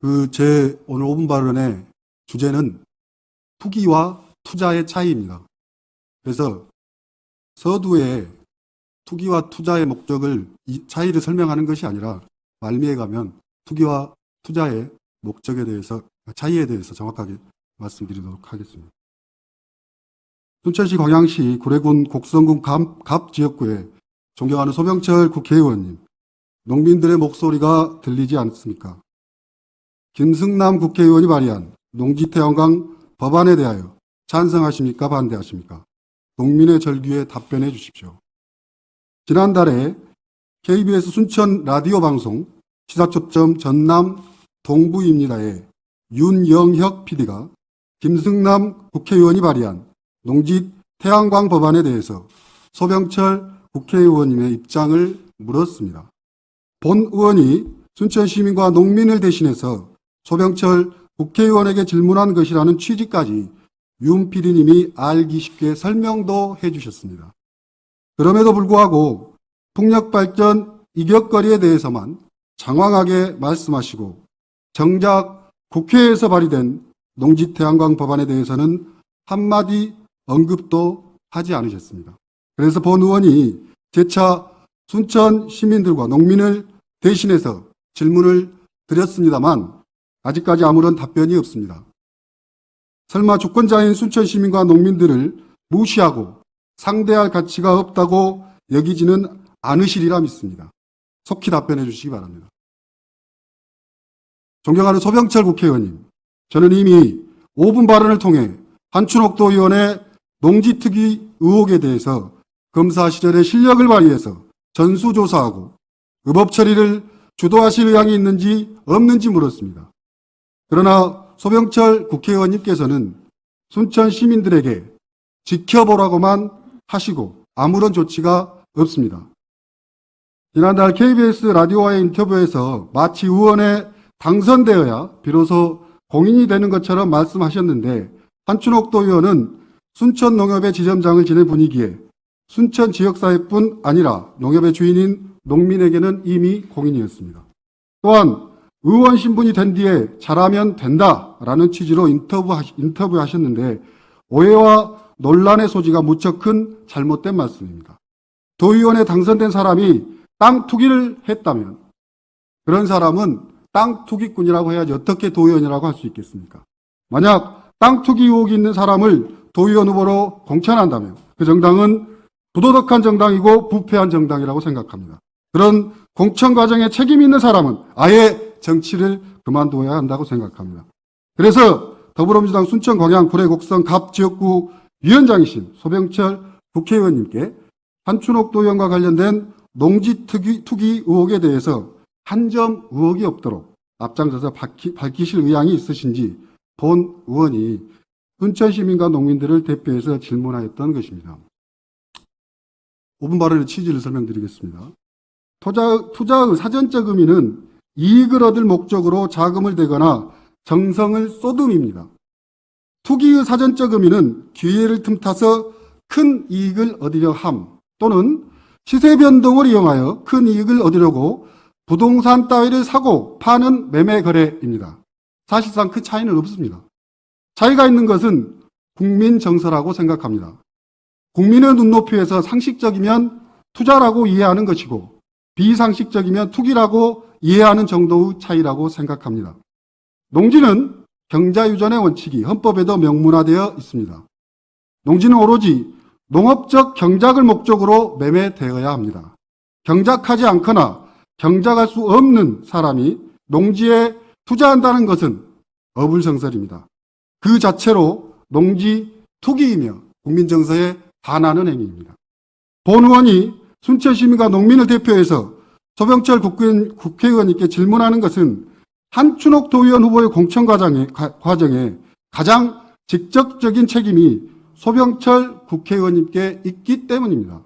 그 제 오늘 5분 발언의 주제는 투기와 투자의 차이입니다. 그래서 서두에 투기와 투자의 목적을 이 차이를 설명하는 것이 아니라 말미에 가면 투기와 투자의 목적에 대해서 차이에 대해서 정확하게 말씀드리도록 하겠습니다. 순천시 광양시 구례군 곡성군 갑, 갑 지역구에 존경하는 소병철 국회의원님, 농민들의 목소리가 들리지 않습니까? 김승남 국회의원이 발의한 농지태양광 법안에 대하여 찬성하십니까? 반대하십니까? 농민의 절규에 답변해 주십시오. 지난달에 KBS 순천 라디오 방송 시사초점 전남 동부입니다에 윤영혁 PD가 김승남 국회의원이 발의한 농지 태양광 법안에 대해서 소병철 국회의원님의 입장을 물었습니다. 본 의원이 순천 시민과 농민을 대신해서 소병철 국회의원에게 질문한 것이라는 취지까지 윤 PD님이 알기 쉽게 설명도 해주셨습니다. 그럼에도 불구하고 풍력발전 이격거리에 대해서만 장황하게 말씀하시고 정작 국회에서 발의된 농지태양광 법안에 대해서는 한마디 언급도 하지 않으셨습니다. 그래서 본 의원이 재차 순천 시민들과 농민을 대신해서 질문을 드렸습니다만 아직까지 아무런 답변이 없습니다. 설마 주권자인 순천 시민과 농민들을 무시하고 상대할 가치가 없다고 여기지는 않으시리라 믿습니다. 속히 답변해 주시기 바랍니다. 존경하는 소병철 국회의원님, 저는 이미 5분 발언을 통해 한춘옥도 의원의 농지특위 의혹에 대해서 검사 시절의 실력을 발휘해서 전수조사하고 의법 처리를 주도하실 의향이 있는지 없는지 물었습니다. 그러나 소병철 국회의원님께서는 순천 시민들에게 지켜보라고만 하시고 아무런 조치가 없습니다. 지난달 KBS 라디오와의 인터뷰에서 마치 의원에 당선되어야 비로소 공인이 되는 것처럼 말씀하셨는데 한춘옥도 의원은 순천 농협의 지점장을 지낸 분위기에 순천 지역사회뿐 아니라 농협의 주인인 농민에게는 이미 공인이었습니다. 또한 의원 신분이 된 뒤에 잘하면 된다라는 취지로 인터뷰 인터뷰 하셨는데 오해와 논란의 소지가 무척 큰 잘못된 말씀입니다. 도의원에 당선된 사람이 땅 투기를 했다면 그런 사람은 땅 투기꾼이라고 해야지 어떻게 도의원이라고 할 수 있겠습니까? 만약 땅 투기 의혹이 있는 사람을 도의원 후보로 공천한다면 그 정당은 부도덕한 정당이고 부패한 정당이라고 생각합니다. 그런 공천 과정에 책임 있는 사람은 아예 정치를 그만둬야 한다고 생각합니다. 그래서 더불어민주당 순천 광양 구례 곡성 갑 지역구 위원장이신 소병철 국회의원님께 한춘옥 도 의원과 관련된 농지 투기, 투기 의혹에 대해서 한 점 의혹이 없도록 앞장서서 밝히, 밝히실 의향이 있으신지 본 의원이 순천 시민과 농민들을 대표해서 질문하였던 것입니다. 5분 발언의 취지를 설명드리겠습니다. 투자, 투자의 사전적 의미는 이익을 얻을 목적으로 자금을 대거나 정성을 쏟음입니다. 투기의 사전적 의미는 기회를 틈타서 큰 이익을 얻으려 함 또는 시세 변동을 이용하여 큰 이익을 얻으려고 부동산 따위를 사고 파는 매매 거래입니다. 사실상 그 차이는 없습니다. 차이가 있는 것은 국민 정서라고 생각합니다. 국민의 눈높이에서 상식적이면 투자라고 이해하는 것이고 비상식적이면 투기라고 이해하는 정도의 차이라고 생각합니다. 농지는 경자유전의 원칙이 헌법에도 명문화되어 있습니다. 농지는 오로지 농업적 경작을 목적으로 매매되어야 합니다. 경작하지 않거나 경작할 수 없는 사람이 농지에 투자한다는 것은 어불성설입니다. 그 자체로 농지 투기이며 국민정서에 반하는 행위입니다. 본 의원이 순천시민과 농민을 대표해서 소병철 국회의원, 국회 의원님께 질문하는 것은 한춘옥 도의원 후보의 공천 과정에, 과정에 가장 직접적인 책임이 소병철 국회의원님께 있기 때문입니다.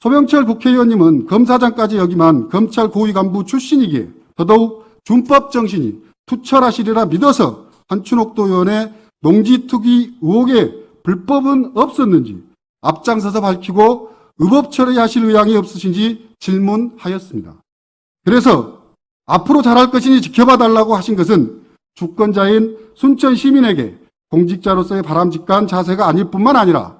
소병철 국회의원님은 검사장까지 역임한 검찰 고위 간부 출신이기에 더더욱 준법 정신이 투철하시리라 믿어서 한춘옥 도 의원의 농지 투기 의혹에 불법은 없었는지 앞장서서 밝히고 의법 처리하실 의향이 없으신지 질문하였습니다. 그래서 앞으로 잘할 것이니 지켜봐 달라고 하신 것은 주권자인 순천 시민에게 공직자로서의 바람직한 자세가 아닐 뿐만 아니라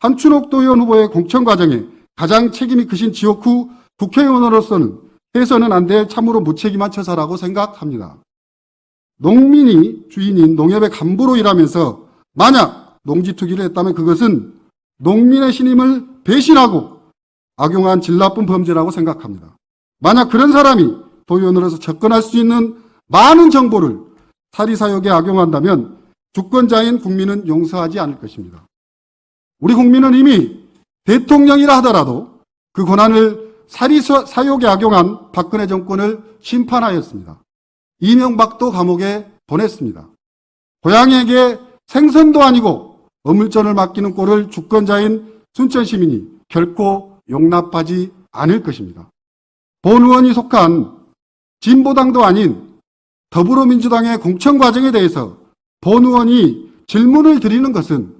한춘옥 도 의원 후보의 공천 과정에 가장 책임이 크신 지역구 국회의원으로서는 해서는 안 될 참으로 무책임한 처사라고 생각합니다. 농민이 주인인 농협의 간부로 일하면서 만약 농지 투기를 했다면 그것은 농민의 신임을 배신하고 악용한 질 나쁜 범죄라고 생각합니다. 만약 그런 사람이 도의원으로서 접근할 수 있는 많은 정보를 사리사욕에 악용한다면 주권자인 국민은 용서하지 않을 것입니다. 우리 국민은 이미 대통령이라 하더라도 그 권한을 사리사욕에 악용한 박근혜 정권을 심판하였습니다. 이명박도 감옥에 보냈습니다. 고양이에게 생선도 아니고 어물전을 맡기는 꼴을 주권자인 순천 시민이 결코 용납하지 않을 것입니다. 본 의원이 속한 진보당도 아닌 더불어민주당의 공천 과정에 대해서 본 의원이 질문을 드리는 것은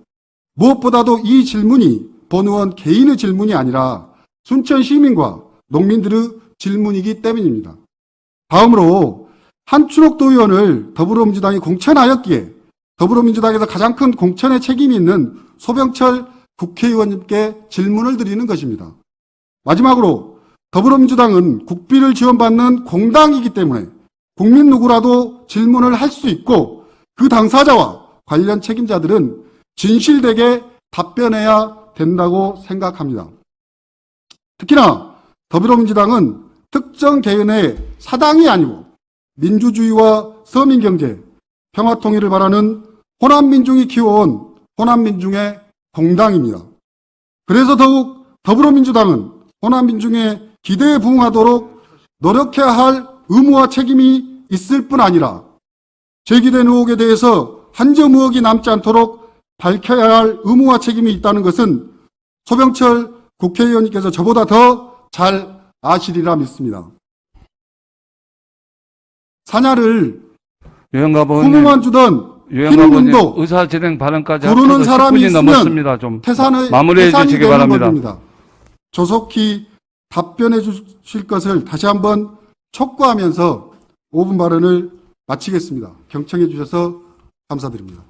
무엇보다도 이 질문이 본 의원 개인의 질문이 아니라 순천 시민과 농민들의 질문이기 때문입니다. 다음으로 한춘옥 도 의원을 더불어민주당이 공천하였기에 더불어민주당에서 가장 큰 공천의 책임이 있는 소병철 국회의원님께 질문을 드리는 것입니다. 마지막으로 더불어민주당은 국비를 지원받는 공당이기 때문에 국민 누구라도 질문을 할 수 있고 그 당사자와 관련 책임자들은 진실되게 답변해야 된다고 생각합니다. 특히나 더불어민주당은 특정 개인의 사당이 아니고 민주주의와 서민경제, 평화통일을 바라는 호남민중이 키워온 호남민중의 공당입니다. 그래서 더욱 더불어민주당은 호남민중의 기대에 부응하도록 노력해야 할 의무와 책임이 있을 뿐 아니라 제기된 의혹에 대해서 한 점 의혹이 남지 않도록 밝혀야 할 의무와 책임이 있다는 것은 소병철 국회의원님께서 저보다 더 잘 아시리라 믿습니다. 사냐를 후무만 주던 유영가보님 흰눈도 의사 진행 발언까지 부르는 사람이 10분이 있으면 넘었습니다. 좀 태산의 마무리해 주시기 바랍니다. 겁니다. 조속히 답변해 주실 것을 다시 한번 촉구하면서 5분 발언을 마치겠습니다. 경청해 주셔서 감사드립니다.